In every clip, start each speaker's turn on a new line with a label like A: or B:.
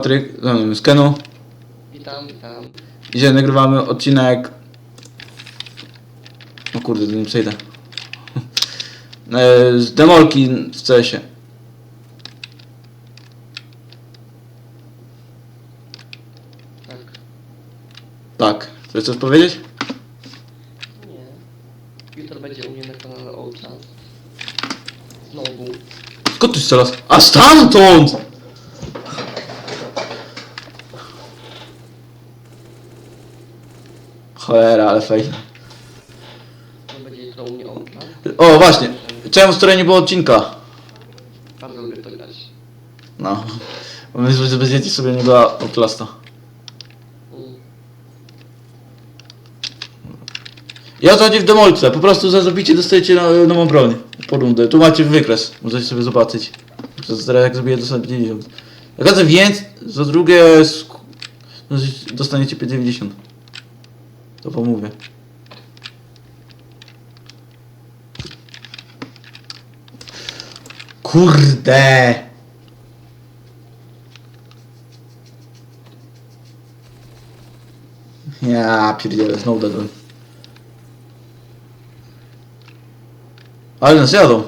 A: Patryk, um, z Kenu.
B: Witam, witam.
A: Dzisiaj nagrywamy odcinek... O kurde, nie przejdę. E, Z demolki w CS-ie.
B: Tak.
A: Tak. Chcesz coś powiedzieć?
B: Nie. Jutro będzie u mnie na kanale Old Chance. Znowu.
A: Skąd ty strzelasz? A stamtąd! Cholera, ale fajnie.
B: To będzie mnie.
A: O, właśnie. Czemu wczoraj nie było odcinka?
B: Bardzo lubię to grać.
A: No. Myślę, że bez dzieci sobie nie była Outlasta.
B: Mm.
A: Ja to chodzi w demolce. Po prostu za zabicie dostajecie no- nową broń. Po rundę. Tu macie wykres. Możecie sobie zobaczyć. Teraz jak zabiję dostanę 50. Jak więc, za drugie sk- dostaniecie 50. To pomówię. Kurde! Ja pierdzielę, znowu dadłem. Ale nas jadą.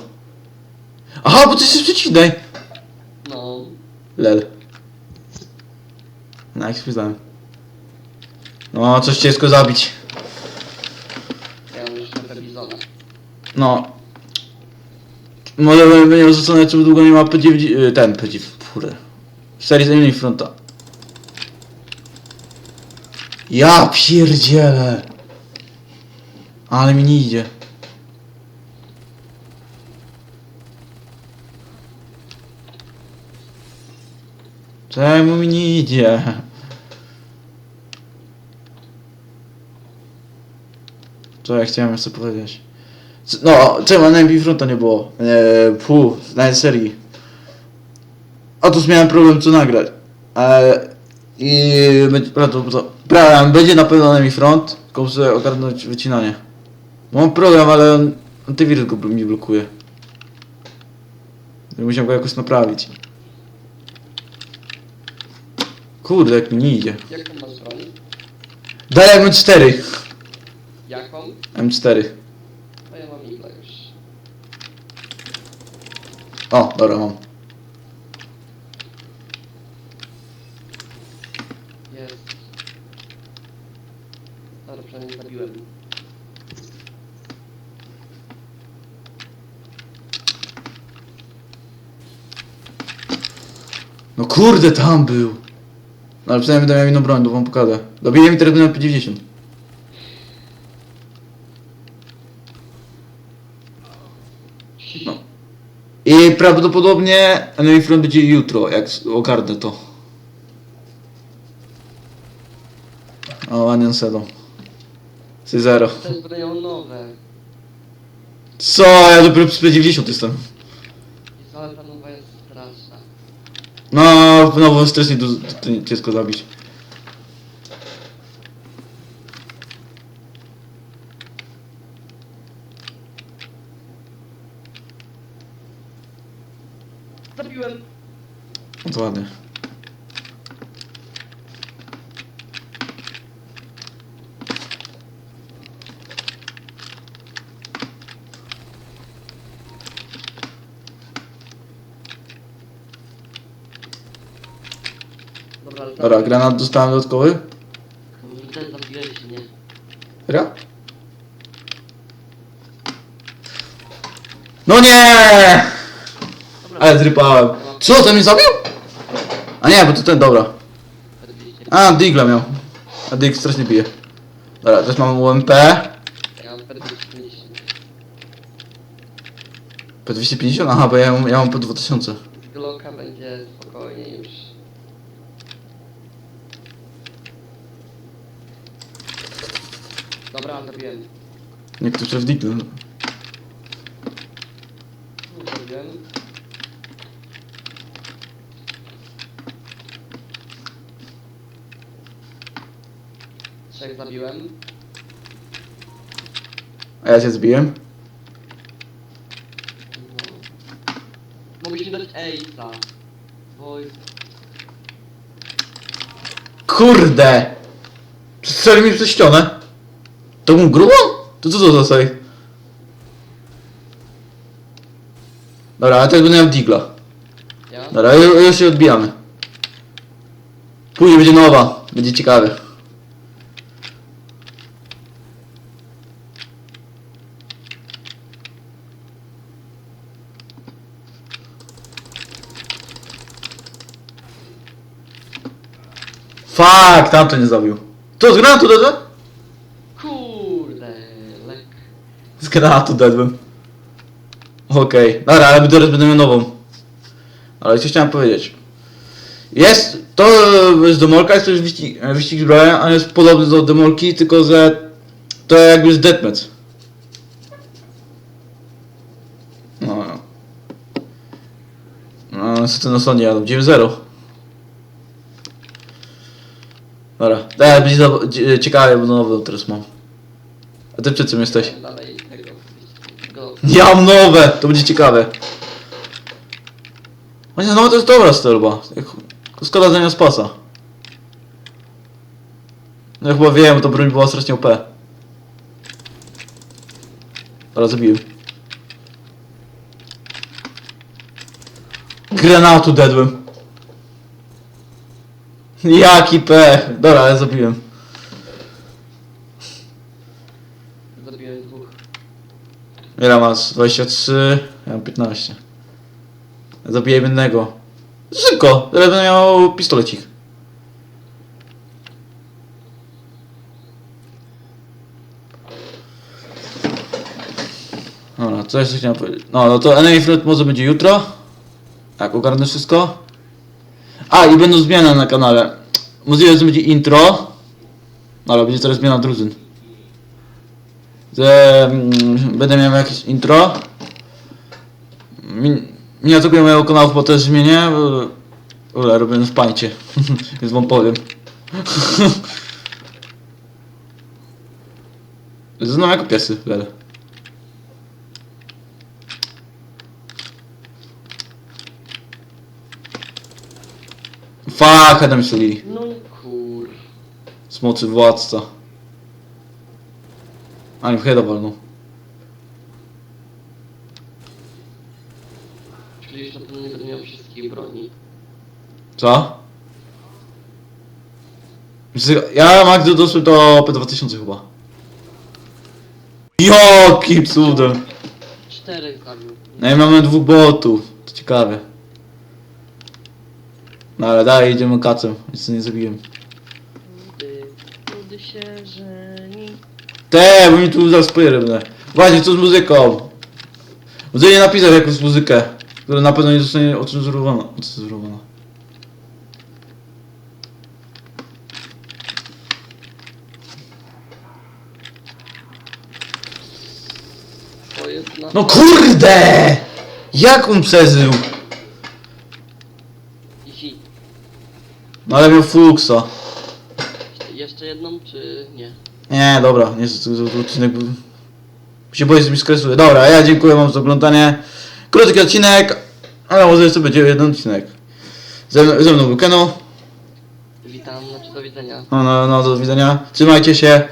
A: Aha, bo ty jesteś przeciwnej.
B: No.
A: Lel. No, jak. No, coś ciężko zabić.
B: Ja mam Bizona.
A: No. Może będzie miał rzucone, czy długo nie ma P9... y, Ten, P9... Kurde. Serii zajmniej fronta. Ja pierdzielę. Ale mi nie idzie. Czemu mi nie idzie? Co ja chciałem jeszcze powiedzieć? No, czemu na MV Fronta nie było? Eee, pu, na serii. Otóż miałem problem co nagrać. Eee, I będzie, to, prawda, będzie na pewno na MV Front, tylko muszę ogarnąć wycinanie. Mam program, ale on, antywirus go mi blokuje. Będę musiał go jakoś naprawić. Kurde, jak mi nie idzie.
B: Jaką masz broń?
A: Daj M4.
B: Jaką?
A: M4.
B: No ja mam Igla już.
A: O, dobra, mam.
B: Jest. Ale przynajmniej zabiłem.
A: No kurde, tam był. No ale przynajmniej będę miał inną broń, to wam pokażę. Dobiję mi teraz na P90. I prawdopodobnie Enemy Front będzie jutro, jak ogarnę to. O, Anion Sedo. 3-0.
B: Te zbroją nowe.
A: Co? Ja dopiero z P90 jestem.
B: I cała ta nowa jest straszna.
A: No, no, strasznie dużo, to nie- ciężko zabić.
B: Zabiłem!
A: No ładnie.
B: Dobra, ale
A: Dobra, granat dostałem dodatkowy.
B: Ten zabiłeś mnie.
A: Serio? No nie! Ale zrypałem. Co, ten mnie zabił? A nie, bo to ten, dobra.
B: P200.
A: A, Digla miał. A Dig strasznie bije. Dobra, teraz mam UMP.
B: Ja mam P250.
A: P250? Aha, bo ja mam, ja mam P2000.
B: Glocka będzie spokojnie już. Dobra, zabiłem.
A: Niektórzy w Diglu.
B: No, Trzech zabiłem.
A: A ja się zbiłem.
B: No. Mogliśmy dać Ace'a. Bo jest
A: Kurde! Strzeli mi przez ścianę. To był grubą? To co to za sej? Dobra, ale teraz będę miał digla.
B: Ja?
A: Dobra, ju- już się odbijamy. Później będzie nowa. Będzie ciekawe. Fuck, tamto nie zabił. To z granatu dedłem?
B: Kurde, lek.
A: Z granatu dedłem. Okej, dobra, ale teraz będę miał nową. Ale coś chciałem powiedzieć. Jest, to z demolka jest to już wyścig, wyścig zbrojenia, on jest podobny do demolki, tylko że to jakby jest deathmatch. No, no. No, niestety na Sony jadą, 9-0. Dobra, teraz będzie za- cie- ciekawie, bo nowe teraz mam. A ty przed czym jesteś? Ja mam nowe, to będzie ciekawe. Właśnie nowe to jest dobra strzelba. Szkoda zamiast pasa. No ja chyba wiem, to broń była strasznie OP. Ale zabiłem. Granatu dedłem. Jaki pech. Dobra, ale zabiłem.
B: Zabiłem dwóch.
A: Ile masz? 23, ja mam 15. Zabiję jednego. Szybko, teraz będę miał pistolecik. Dobra, co jeszcze chciałem powiedzieć? No, no to Enemy Threat może będzie jutro. Tak, ogarnę wszystko. A, i będą zmiany na kanale. Możliwe, że będzie intro. No, ale będzie teraz zmiana drużyn że mm, będę miał jakieś intro. Mi- Miniaturkę mojego kanału chyba też zmienię. bo- Ule, robię w pańcie, więc wam powiem. Znam jako piesy, lele. Fuck, Adam strzelili.
B: No kur...
A: Smoczy władca. A nie, w heada walnął.
B: Czyli już na pewno nie będę miał wszystkich broni.
A: Co? Ja Max doszły do P2000 chyba. Jaki cudem!
B: Czterech zabił.
A: No i mamy dwóch botów. To ciekawe. No ale dalej idziemy kacem. Jeszcze nie zabiłem.
B: Gdy, gdy się żeni...
A: Te, bo mi tu zaspoję będę. Właśnie, co z muzyką? Muzyka nie napisał jakąś muzykę, która na pewno nie zostanie ocenzurowana. ocenzurowana.
B: To jest na...
A: No kurde! Jak on przeżył? No ale miał fuksa.
B: Jeszcze jedną, czy nie?
A: Nie, dobra, nie, odcinek był... się boję, że mi skresuje. Dobra, ja dziękuję wam za oglądanie. Krótki odcinek, ale może jeszcze będzie jeden odcinek. Ze, mną- ze mną był Keno.
B: Witam, znaczy do widzenia.
A: No, no, no, do widzenia. Trzymajcie się.